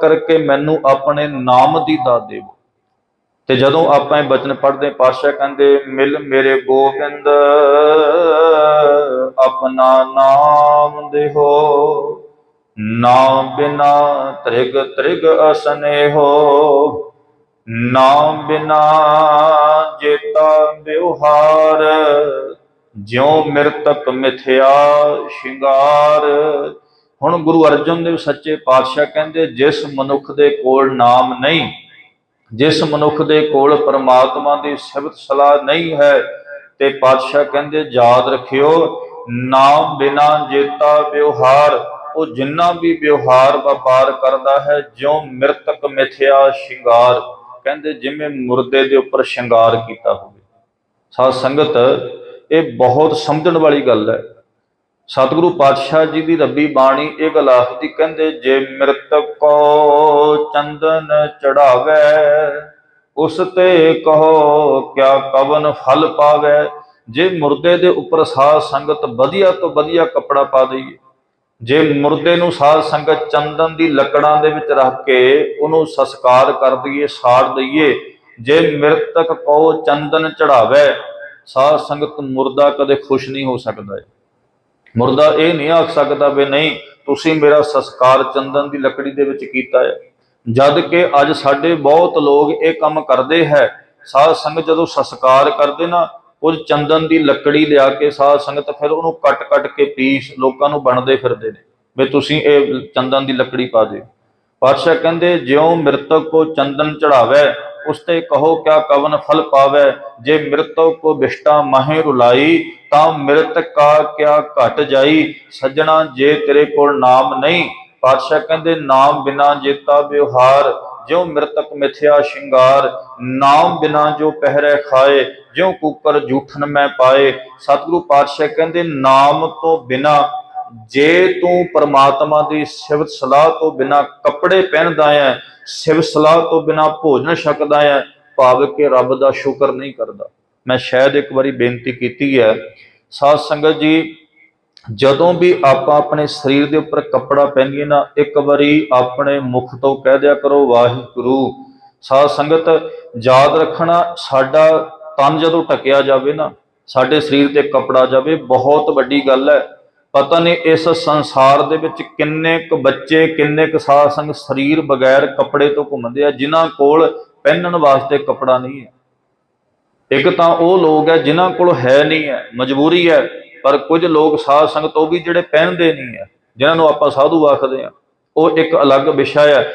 ਕਰਕੇ ਮੈਨੂੰ ਆਪਣੇ ਨਾਮ ਦੀ ਦਾਤ ਦੇਵੋ। ਤੇ ਜਦੋਂ ਆਪਾਂ ਇਹ ਬਚਨ ਪੜ੍ਹਦੇ, ਪਾਤਸ਼ਾਹ ਕਹਿੰਦੇ, ਮਿਲ ਮੇਰੇ ਗੋਬਿੰਦ, ਆਪਣਾ ਨਾਮ ਦੇਹੋ। ਨਾਮ ਬਿਨਾ ਤ੍ਰਿਗ ਤ੍ਰਿਗ ਅਸਨੇਹੋ ਨਾਮ ਬਿਨਾ ਜੇਤਾ ਵਿਵਹਾਰ, ਜਿਉ ਮਿਰਤਕ ਮਿਥਿਆ ਸ਼ਿੰਗਾਰ। ਹੁਣ ਗੁਰੂ ਅਰਜਨ ਦੇਵ ਸੱਚੇ ਪਾਤਸ਼ਾਹ ਕਹਿੰਦੇ, ਜਿਸ ਮਨੁੱਖ ਦੇ ਕੋਲ ਨਾਮ ਨਹੀਂ, ਜਿਸ ਮਨੁੱਖ ਦੇ ਕੋਲ ਪਰਮਾਤਮਾ ਦੀ ਸਿਫਤ ਸਲਾਹ ਨਹੀਂ ਹੈ, ਤੇ ਪਾਤਸ਼ਾਹ ਕਹਿੰਦੇ, ਯਾਦ ਰੱਖਿਓ, ਨਾਮ ਬਿਨਾ ਜੇਤਾ ਵਿਵਹਾਰ, ਉਹ ਜਿੰਨਾ ਵੀ ਵਿਵਹਾਰ ਵਪਾਰ ਕਰਦਾ ਹੈ, ਜਿਉ ਮਿਰਤਕ ਮਿਥਿਆ ਸ਼ਿੰਗਾਰ, ਕਹਿੰਦੇ, ਜਿਵੇਂ ਮੁਰਦੇ ਦੇ ਉੱਪਰ ਸ਼ਿੰਗਾਰ ਕੀਤਾ ਹੋਵੇ। ਸਾਧ ਸੰਗਤ, ਇਹ ਬਹੁਤ ਸਮਝਣ ਵਾਲੀ ਗੱਲ ਹੈ। ਸਤਿਗੁਰੂ ਪਾਤਸ਼ਾਹ ਜੀ ਦੀ ਰੱਬੀ ਬਾਣੀ ਇਹ ਗੱਲ ਕਹਿੰਦੇ, ਜੇ ਮਿਰਤਕ ਕੋ ਚੰਦਨ ਚੜਾਵੇ, ਉਸ ਤੇ ਕਹੋ, ਕਿਆ ਕਵਨ ਫਲ ਪਾਵੇ? ਜੇ ਮੁਰਦੇ ਦੇ ਉੱਪਰ ਸਾਧ ਸੰਗਤ ਵਧੀਆ ਤੋਂ ਵਧੀਆ ਕੱਪੜਾ ਪਾ ਦਈਏ, ਜੇ ਮੁਰਦੇ ਨੂੰ ਸਾਧ ਸੰਗਤ ਚੰਦਨ ਦੀ ਲੱਕੜਾਂ ਦੇ ਵਿੱਚ ਰੱਖ ਕੇ ਉਹਨੂੰ ਸੰਸਕਾਰ ਕਰ ਦਈਏ, ਸਾੜ ਦਈਏ, ਜੇ ਮਿਰਤਕ ਕੋ ਚੰਦਨ ਚੜਾਵੇ, ਸਾਧ ਸੰਗਤ ਮੁਰਦਾ ਕਦੇ ਖੁਸ਼ ਨਹੀਂ ਹੋ ਸਕਦਾ ਹੈ ਮੁਰਦਾ ਇਹ ਨਹੀਂ ਆਖ ਸਕਦਾ ਵੀ ਨਹੀਂ, ਤੁਸੀਂ ਮੇਰਾ ਸੰਸਕਾਰ ਚੰਦਨ ਦੀ ਲੱਕੜੀ ਦੇ ਵਿੱਚ ਕੀਤਾ ਹੈ। ਜਦ ਕਿ ਅੱਜ ਸਾਡੇ ਬਹੁਤ ਲੋਕ ਇਹ ਕੰਮ ਕਰਦੇ ਹੈ। ਸਾਧ ਸੰਗਤ ਜਦੋਂ ਸੰਸਕਾਰ ਕਰਦੇ ਨਾ ਕੁਝ ਚੰਦਨ ਦੀ ਲੱਕੜੀ ਲਿਆ ਕੇ ਸਾਧ ਸੰਗਤ ਫਿਰ ਉਹਨੂੰ ਕੱਟ-ਕੱਟ ਕੇ ਪੀਸ ਲੋਕਾਂ ਨੂੰ ਬਣਦੇ ਫਿਰਦੇ ਨੇ, ਵੀ ਤੁਸੀਂ ਇਹ ਚੰਦਨ ਦੀ ਲੱਕੜੀ ਪਾ ਦਿਓ। ਪਾਤਸ਼ਾਹ ਕਹਿੰਦੇ, ਜਿਉਂ ਮਿਰਤਕ ਕੋ ਚੰਦਨ ਚੜਾਵੇ ਉਸ ਤੇ ਕਹੋ, ਕਿਆ ਕਵਨ ਫਲ ਪਾਵੇ? ਜੇ ਮਿਰਤਕ ਕੋ ਬਿਸ਼ਟਾ ਮਹੇ ਰੁਲਾਈ, ਤਾਂ ਮਿਰਤਕ ਕਾ ਕਿਆ ਘਟ ਜਾਈ? ਸੱਜਣਾ ਜੇ ਤੇਰੇ ਕੋਲ ਨਾਮ ਨਹੀਂ, ਪਾਤਸ਼ਾਹ ਕਹਿੰਦੇ, ਨਾਮ ਬਿਨਾ ਜੇਤਾ ਵਿਵਹਾਰ, ਜਿਉ ਮਿਰਤਕ ਮਿਥਿਆ ਸ਼ਿੰਗਾਰ, ਨਾਮ ਬਿਨਾ ਜੋ ਪਹਿਰੇ ਖਾਏ, ਜਿਉ ਕੂਕਰ ਜੂਠਨ ਮੈਂ ਪਾਏ। ਸਤਿਗੁਰੂ ਪਾਤਸ਼ਾਹ ਕਹਿੰਦੇ, ਨਾਮ ਤੋਂ ਬਿਨਾ, ਜੇ ਤੂੰ ਪਰਮਾਤਮਾ ਦੀ ਸਿਫਤ ਸਲਾਹ ਤੋਂ ਬਿਨਾ ਕੱਪੜੇ ਪਹਿਨਦਾ ਹੈ ਸਿਵ ਸਲਾਹ ਤੋਂ ਬਿਨਾ ਭੋਜਨ ਛਕਦਾ ਹੈ, ਭਾਵ ਕਿ ਰੱਬ ਦਾ ਸ਼ੁਕਰ ਨਹੀਂ ਕਰਦਾ। ਮੈਂ ਸ਼ਾਇਦ ਇੱਕ ਵਾਰੀ ਬੇਨਤੀ ਕੀਤੀ ਹੈ, ਸਾਧ ਸੰਗਤ ਜੀ, ਜਦੋਂ ਵੀ ਆਪਾਂ ਆਪਣੇ ਸਰੀਰ ਦੇ ਉੱਪਰ ਕੱਪੜਾ ਪਹਿਨੀਏ ਨਾ, ਇੱਕ ਵਾਰੀ ਆਪਣੇ ਮੁਖ ਤੋਂ ਕਹਿ ਦਿਆ ਕਰੋ, ਵਾਹਿਗੁਰੂ। ਸਾਧ ਸੰਗਤ, ਯਾਦ ਰੱਖਣਾ, ਸਾਡਾ ਤਨ ਜਦੋਂ ਟਕਿਆ ਜਾਵੇ ਨਾ, ਸਾਡੇ ਸਰੀਰ ਤੇ ਕੱਪੜਾ ਜਾਵੇ, ਬਹੁਤ ਵੱਡੀ ਗੱਲ ਹੈ। ਪਤਾ ਨਹੀਂ ਇਸ ਸੰਸਾਰ ਦੇ ਵਿੱਚ ਕਿੰਨੇ ਕੁ ਬੱਚੇ, ਕਿੰਨੇ ਕੁ ਸਾਧ ਸੰਗ ਸਰੀਰ ਬਗੈਰ ਕੱਪੜੇ ਤੋਂ ਘੁੰਮਦੇ ਆ, ਜਿਨ੍ਹਾਂ ਕੋਲ ਪਹਿਨਣ ਵਾਸਤੇ ਕੱਪੜਾ ਨਹੀਂ ਹੈ। ਇੱਕ ਤਾਂ ਉਹ ਲੋਕ ਹੈ ਜਿਨ੍ਹਾਂ ਕੋਲ ਹੈ ਨਹੀਂ ਹੈ, ਮਜਬੂਰੀ ਹੈ, ਪਰ ਕੁਝ ਲੋਕ ਸਾਧ ਸੰਗਤ ਉਹ ਵੀ ਜਿਹੜੇ ਪਹਿਨਦੇ ਨਹੀਂ ਹੈ, ਜਿਨ੍ਹਾਂ ਨੂੰ ਆਪਾਂ ਸਾਧੂ ਆਖਦੇ ਆ ਉਹ ਇੱਕ ਅਲੱਗ ਵਿਸ਼ਾ ਹੈ।